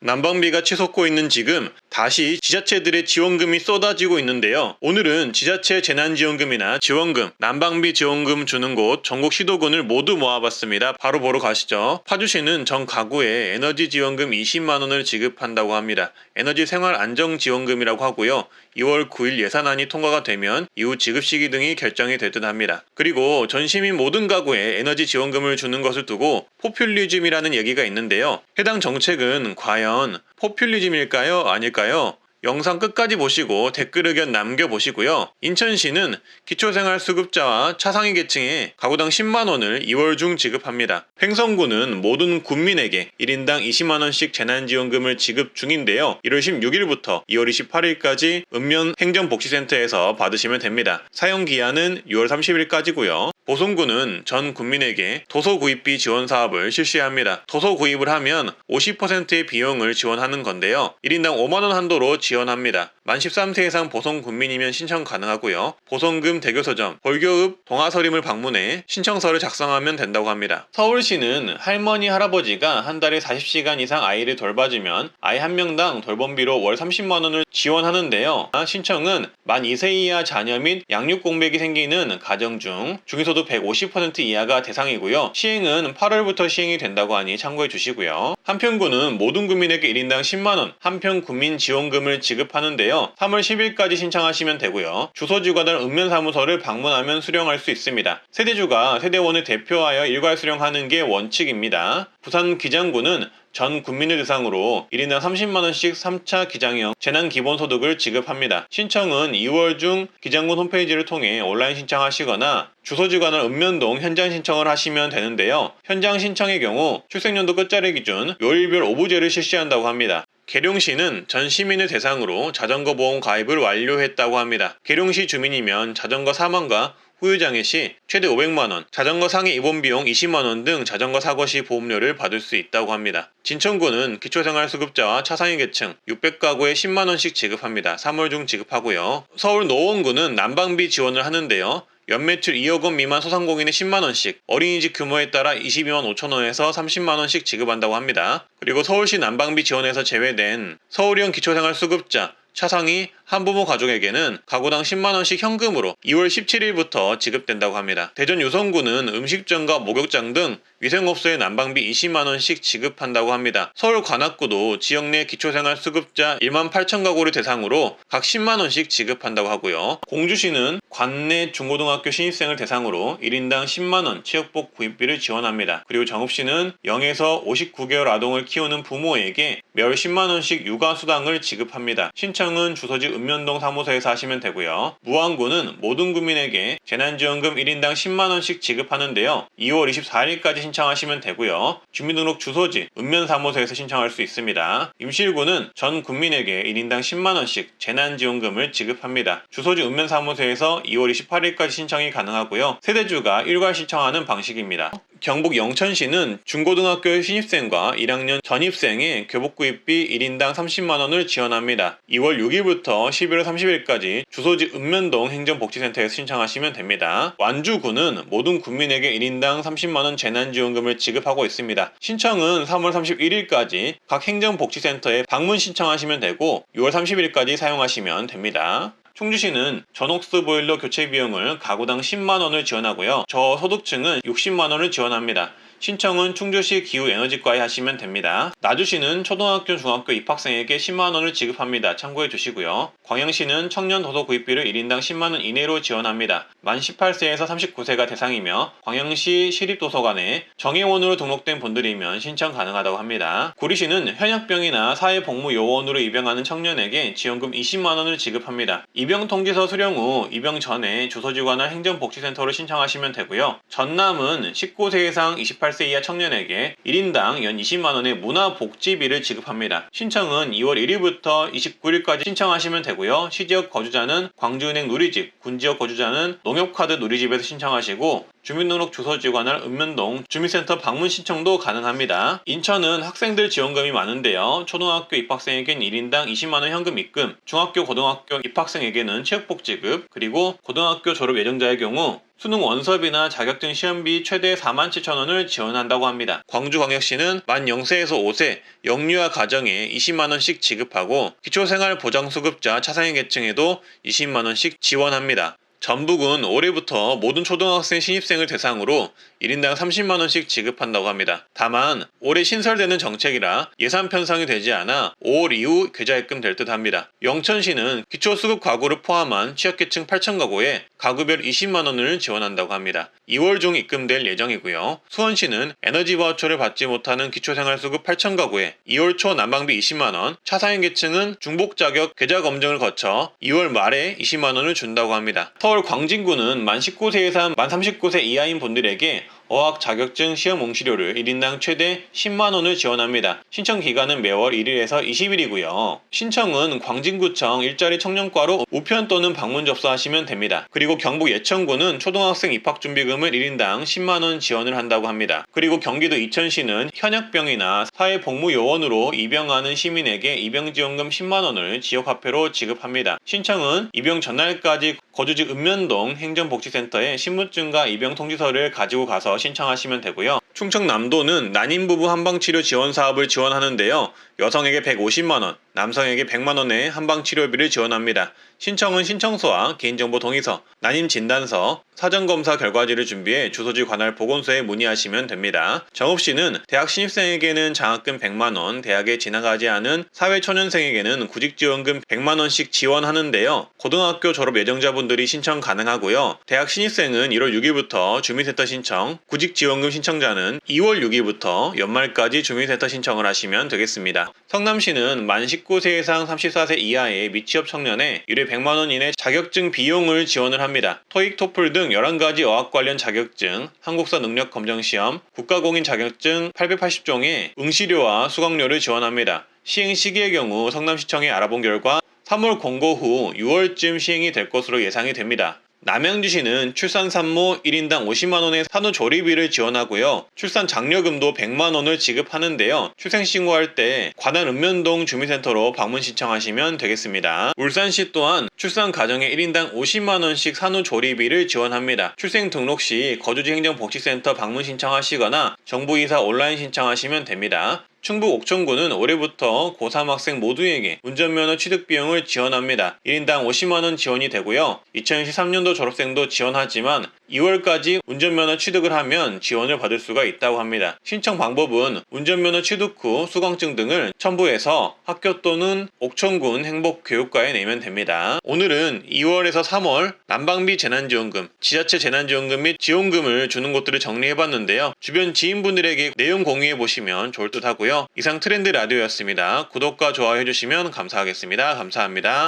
난방비가 치솟고 있는 지금 다시 지자체들의 지원금이 쏟아지고 있는데요. 오늘은 지자체 재난지원금이나 지원금, 난방비 지원금 주는 곳 전국 시도군을 모두 모아봤습니다. 바로 보러 가시죠. 파주시는 전 가구에 에너지 지원금 20만 원을 지급한다고 합니다. 에너지 생활 안정 지원금이라고 하고요. 2월 9일 예산안이 통과가 되면 이후 지급 시기 등이 결정이 될듯 합니다. 그리고 전 시민 모든 가구에 에너지 지원금을 주는 것을 두고 포퓰리즘이라는 얘기가 있는데요. 해당 정책은 과연 포퓰리즘일까요? 아닐까요? 영상 끝까지 보시고 댓글 의견 남겨보시고요. 인천시는 기초생활수급자와 차상위 계층에 가구당 10만원을 2월 중 지급합니다. 횡성구는 모든 군민에게 1인당 20만원씩 재난지원금을 지급 중인데요. 1월 16일부터 2월 28일까지 읍면 행정복지센터에서 받으시면 됩니다. 사용기한은 6월 30일까지고요. 보성구는 전 국민에게 도서 구입비 지원 사업을 실시합니다. 도서 구입을 하면 50%의 비용을 지원하는 건데요. 1인당 5만원 한도로 지원합니다. 만 13세 이상 보성 국민이면 신청 가능하고요. 보성금 대교서점, 벌교읍 동아서림을 방문해 신청서를 작성하면 된다고 합니다. 서울시는 할머니, 할아버지가 한 달에 40시간 이상 아이를 돌봐주면 아이 한 명당 돌봄비로 월 30만 원을 지원하는데요. 신청은 만 2세 이하 자녀 및 양육 공백이 생기는 가정 중 중위소득 150% 이하가 대상이고요. 시행은 8월부터 시행이 된다고 하니 참고해 주시고요. 한평구는 모든 국민에게 1인당 10만 원 한평 국민 지원금을 지급하는데요. 3월 10일까지 신청하시면 되고요. 주소지가 다른 읍면사무소를 방문하면 수령할 수 있습니다. 세대주가 세대원을 대표하여 일괄 수령하는 게 원칙입니다. 부산 기장구는 전 국민을 대상으로 1인당 30만원씩 3차 기장형 재난기본소득을 지급합니다. 신청은 2월 중 기장군 홈페이지를 통해 온라인 신청하시거나 주소지관을 읍면동 현장 신청을 하시면 되는데요. 현장 신청의 경우 출생연도 끝자리 기준 요일별 오부제를 실시한다고 합니다. 계룡시는 전 시민을 대상으로 자전거 보험 가입을 완료했다고 합니다. 계룡시 주민이면 자전거 사망과 후유장애 시 최대 500만원, 자전거 상해 입원 비용 20만원 등 자전거 사고 시 보험료를 받을 수 있다고 합니다. 진천구는 기초생활수급자와 차상위 계층 600가구에 10만원씩 지급합니다. 3월 중 지급하고요. 서울 노원구는 난방비 지원을 하는데요. 연매출 2억 원 미만 소상공인에 10만 원씩, 어린이집 규모에 따라 22만 5천 원에서 30만 원씩 지급한다고 합니다. 그리고 서울시 난방비 지원에서 제외된 서울형 기초생활수급자, 차상위 한부모 가족에게는 가구당 10만원씩 현금으로 2월 17일부터 지급된다고 합니다. 대전 유성구는 음식점과 목욕장 등 위생업소에 난방비 20만원씩 지급한다고 합니다. 서울 관악구도 지역 내 기초생활 수급자 1만 8천 가구를 대상으로 각 10만원씩 지급한다고 하고요. 공주시는 관내 중고등학교 신입생을 대상으로 1인당 10만원 체육복 구입비를 지원합니다. 그리고 정읍시는 0에서 59개월 아동을 키우는 부모에게 매월 10만원씩 육아수당을 지급합니다. 신청 은 주소지 읍면동 사무소에서 하시면 되고요. 무안구는 모든 국민에게 재난지원금 1인당 10만원씩 지급하는데요. 2월 24일까지 신청하시면 되고요. 주민등록 주소지 읍면사무소에서 신청할 수 있습니다. 임실구는 전 국민에게 1인당 10만원씩 재난지원금을 지급합니다. 주소지 읍면사무소에서 2월 28일까지 신청이 가능하고요. 세대주가 일괄 신청하는 방식입니다. 경북 영천시는 중고등학교 신입생과 1학년 전입생의 교복구입비 1인당 30만원을 지원합니다. 2월 6일부터 11월 30일까지 주소지 읍면동 행정복지센터에 신청하시면 됩니다. 완주구는 모든 국민에게 1인당 30만원 재난지원금을 지급하고 있습니다. 신청은 3월 31일까지 각 행정복지센터에 방문 신청하시면 되고 6월 30일까지 사용하시면 됩니다. 충주시는 전옥수 보일러 교체 비용을 가구당 10만원을 지원하고요. 저소득층은 60만원을 지원합니다. 신청은 충주시 기후에너지과에 하시면 됩니다. 나주시는 초등학교, 중학교 입학생에게 10만원을 지급합니다. 참고해 주시고요. 광양시는 청년 도서 구입비를 1인당 10만원 이내로 지원합니다. 만 18세에서 39세가 대상이며 광양시 시립도서관에 정회원으로 등록된 분들이면 신청 가능하다고 합니다. 구리시는 현역병이나 사회복무요원으로 입영하는 청년에게 지원금 20만원을 지급합니다. 입영통지서 수령 후 입영 전에 주소지관이나 행정복지센터로 신청하시면 되고요. 전남은 19세 이상 28 18세 이하 청년에게 1인당 연 20만원의 문화복지비를 지급합니다. 신청은 2월 1일부터 29일까지 신청하시면 되고요. 시지역 거주자는 광주은행 누리집, 군지역 거주자는 농협카드 누리집에서 신청하시고 주민등록 주소지 관할 읍면동 주민센터 방문 신청도 가능합니다. 인천은 학생들 지원금이 많은데요. 초등학교 입학생에겐 1인당 20만원 현금 입금, 중학교 고등학교 입학생에게는 체육복지급, 그리고 고등학교 졸업 예정자의 경우 수능 원서비나 자격증 시험비 최대 4만 7천 원을 지원한다고 합니다. 광주광역시는 만 0세에서 5세 영유아 가정에 20만 원씩 지급하고 기초생활보장수급자 차상위 계층에도 20만 원씩 지원합니다. 전북은 올해부터 모든 초등학생 신입생을 대상으로 1인당 30만 원씩 지급한다고 합니다. 다만 올해 신설되는 정책이라 예산 편성이 되지 않아 5월 이후 계좌 입금 될 듯 합니다. 영천시는 기초수급 가구를 포함한 취약계층 8천 가구에 가구별 20만 원을 지원한다고 합니다. 2월 중 입금될 예정이고요. 수원시는 에너지 바우처를 받지 못하는 기초생활수급 8천 가구에 2월 초 난방비 20만 원, 차상위 계층은 중복 자격 계좌 검증을 거쳐 2월 말에 20만 원을 준다고 합니다. 서울 광진구는 만 19세에서 만 39세 이하인 분들에게 어학 자격증 시험 응시료를 1인당 최대 10만 원을 지원합니다. 신청 기간은 매월 1일에서 20일이고요. 신청은 광진구청 일자리 청년과로 우편 또는 방문 접수하시면 됩니다. 그리고 경북 예천구는 초등학생 입학 준비금을 1인당 10만 원 지원을 한다고 합니다. 그리고 경기도 이천시는 현역병이나 사회복무요원으로 입영하는 시민에게 입영지원금 10만 원을 지역화폐로 지급합니다. 신청은 입영 전날까지 거주지 읍면동 행정복지센터에 신분증과 입영 통지서를 가지고 가서 신청하시면 되고요. 충청남도는 난임 부부 한방치료 지원 사업을 지원하는데요. 여성에게 150만 원, 남성에게 100만원 의 한방 치료비를 지원합니다. 신청은 신청서와 개인정보 동의서, 난임 진단서, 사전검사 결과지를 준비해 주소지 관할 보건소에 문의하시면 됩니다. 정읍시는 대학 신입생에게는 장학금 100만원, 대학에 지나가지 않은 사회초년생에게는 구직지원금 100만원씩 지원하는데요. 고등학교 졸업 예정자분들이 신청 가능하고요. 대학 신입생은 1월 6일부터 주민센터 신청, 구직지원금 신청자는 2월 6일부터 연말까지 주민센터 신청을 하시면 되겠습니다. 성남시는 만 19세 이상 34세 이하의 미취업 청년에 1회 100만원 이내 자격증 비용을 지원을 합니다. 토익, 토플 등 11가지 어학 관련 자격증, 한국사 능력 검정 시험, 국가공인 자격증 880종의 응시료와 수강료를 지원합니다. 시행 시기의 경우 성남시청에 알아본 결과 3월 공고 후 6월쯤 시행이 될 것으로 예상이 됩니다. 남양주시는 출산 산모 1인당 50만원의 산후조리비를 지원하고요. 출산 장려금도 100만원을 지급하는데요. 출생신고할 때 관할 읍면동 주민센터로 방문 신청하시면 되겠습니다. 울산시 또한 출산 가정에 1인당 50만원씩 산후조리비를 지원합니다. 출생 등록 시 거주지 행정복지센터 방문 신청하시거나 정부이사 온라인 신청하시면 됩니다. 충북 옥천구는 올해부터 고3 학생 모두에게 운전면허 취득 비용을 지원합니다. 1인당 50만원 지원이 되고요. 2013년도 졸업생도 지원하지만 2월까지 운전면허 취득을 하면 지원을 받을 수가 있다고 합니다. 신청 방법은 운전면허 취득 후 수강증 등을 첨부해서 학교 또는 옥천군 행복교육과에 내면 됩니다. 오늘은 2월에서 3월 난방비 재난지원금, 지자체 재난지원금 및 지원금을 주는 곳들을 정리해봤는데요. 주변 지인분들에게 내용 공유해보시면 좋을 듯 하고요. 이상 트렌드 라디오였습니다. 구독과 좋아요 해주시면 감사하겠습니다. 감사합니다.